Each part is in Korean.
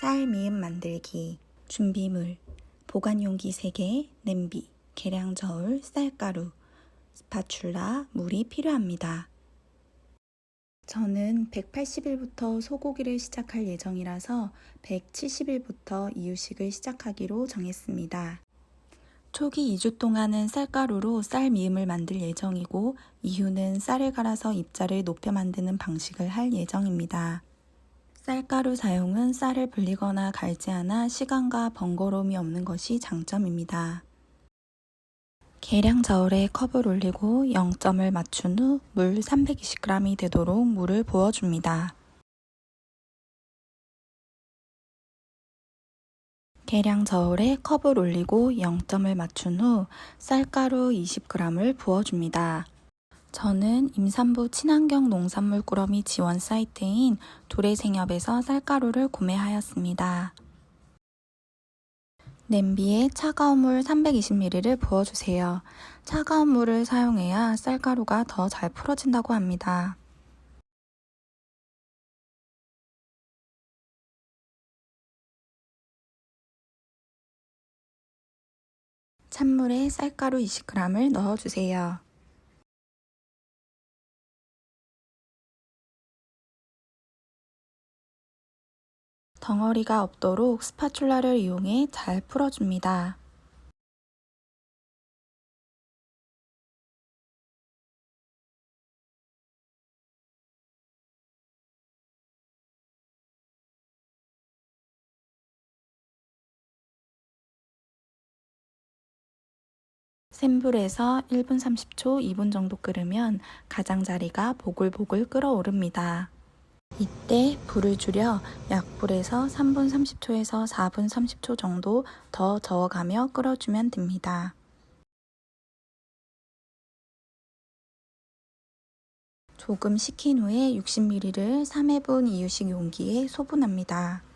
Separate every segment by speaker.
Speaker 1: 쌀 미음 만들기 준비물 보관용기 3개, 냄비, 계량 저울, 쌀가루, 스파츌라, 물이 필요합니다. 저는 180일부터 소고기를 시작할 예정이라서 170일부터 이유식을 시작하기로 정했습니다. 초기 2주 동안은 쌀가루로 쌀 미음을 만들 예정이고 이후는 쌀을 갈아서 입자를 높여 만드는 방식을 할 예정입니다. 쌀가루 사용은 쌀을 불리거나 갈지 않아 시간과 번거로움이 없는 것이 장점입니다. 계량 저울에 컵을 올리고 0점을 맞춘 후 물 320g이 되도록 물을 부어줍니다. 계량 저울에 컵을 올리고 0점을 맞춘 후 쌀가루 20g을 부어줍니다. 저는 임산부 친환경 농산물 꾸러미 지원 사이트인 도래생협에서 쌀가루를 구매하였습니다. 냄비에 차가운 물 320ml를 부어주세요. 차가운 물을 사용해야 쌀가루가 더 잘 풀어진다고 합니다. 찬물에 쌀가루 20g을 넣어주세요. 덩어리가 없도록 스파츌라를 이용해 잘 풀어줍니다. 센 불에서 1분 30초, 2분 정도 끓으면 가장자리가 보글보글 끓어오릅니다. 이때 불을 줄여 약불에서 3분 30초에서 4분 30초 정도 더 저어가며 끓여주면 됩니다. 조금 식힌 후에 60ml를 3회분 이유식 용기에 소분합니다.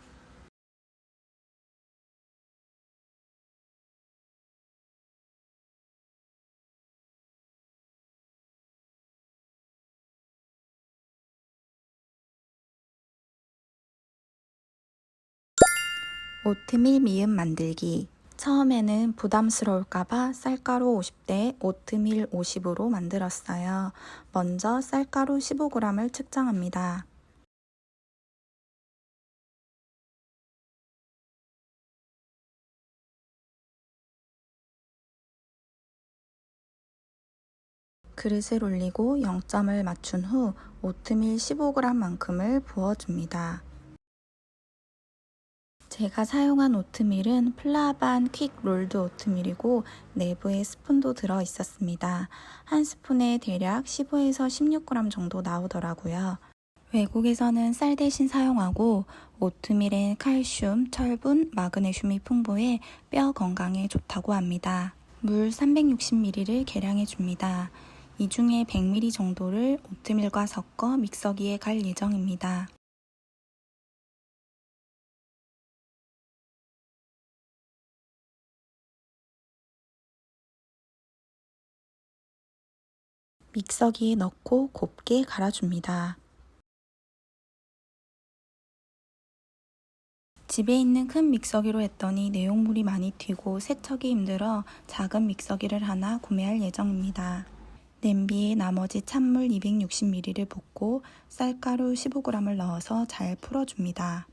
Speaker 1: 오트밀 미음 만들기 처음에는 부담스러울까봐 쌀가루 50대, 오트밀 50으로 만들었어요. 먼저 쌀가루 15g을 측정합니다. 그릇을 올리고 0점을 맞춘 후 오트밀 15g만큼을 부어줍니다. 제가 사용한 오트밀은 플라반 퀵 롤드 오트밀이고 내부에 스푼도 들어 있었습니다. 한 스푼에 대략 15에서 16g 정도 나오더라고요. 외국에서는 쌀 대신 사용하고 오트밀엔 칼슘, 철분, 마그네슘이 풍부해 뼈 건강에 좋다고 합니다. 물 360ml를 계량해 줍니다. 이 중에 100ml 정도를 오트밀과 섞어 믹서기에 갈 예정입니다. 믹서기에 넣고 곱게 갈아줍니다. 집에 있는 큰 믹서기로 했더니 내용물이 많이 튀고 세척이 힘들어 작은 믹서기를 하나 구매할 예정입니다. 냄비에 나머지 찬물 260ml를 붓고 쌀가루 15g을 넣어서 잘 풀어줍니다.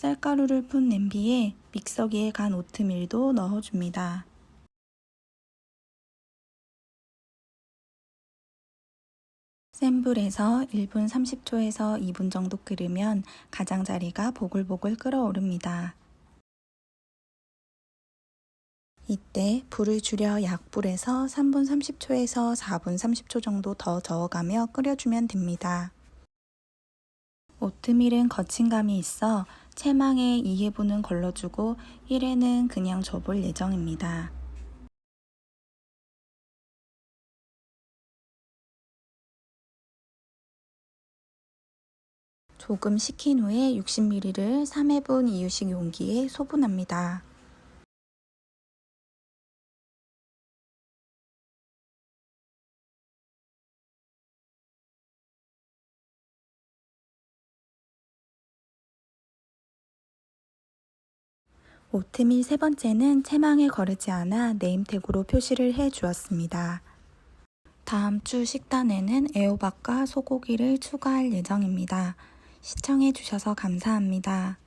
Speaker 1: 쌀가루를 푼 냄비에 믹서기에 간 오트밀도 넣어줍니다. 센 불에서 1분 30초에서 2분 정도 끓으면 가장자리가 보글보글 끓어오릅니다. 이때 불을 줄여 약불에서 3분 30초에서 4분 30초 정도 더 저어가며 끓여주면 됩니다. 오트밀은 거친감이 있어 채망에 2회분은 걸러주고 1회는 그냥 줘볼 예정입니다. 조금 식힌 후에 60ml를 3회분 이유식 용기에 소분합니다. 오트밀 세 번째는 채망을 거르지 않아 네임택으로 표시를 해 주었습니다. 다음 주 식단에는 애호박과 소고기를 추가할 예정입니다. 시청해 주셔서 감사합니다.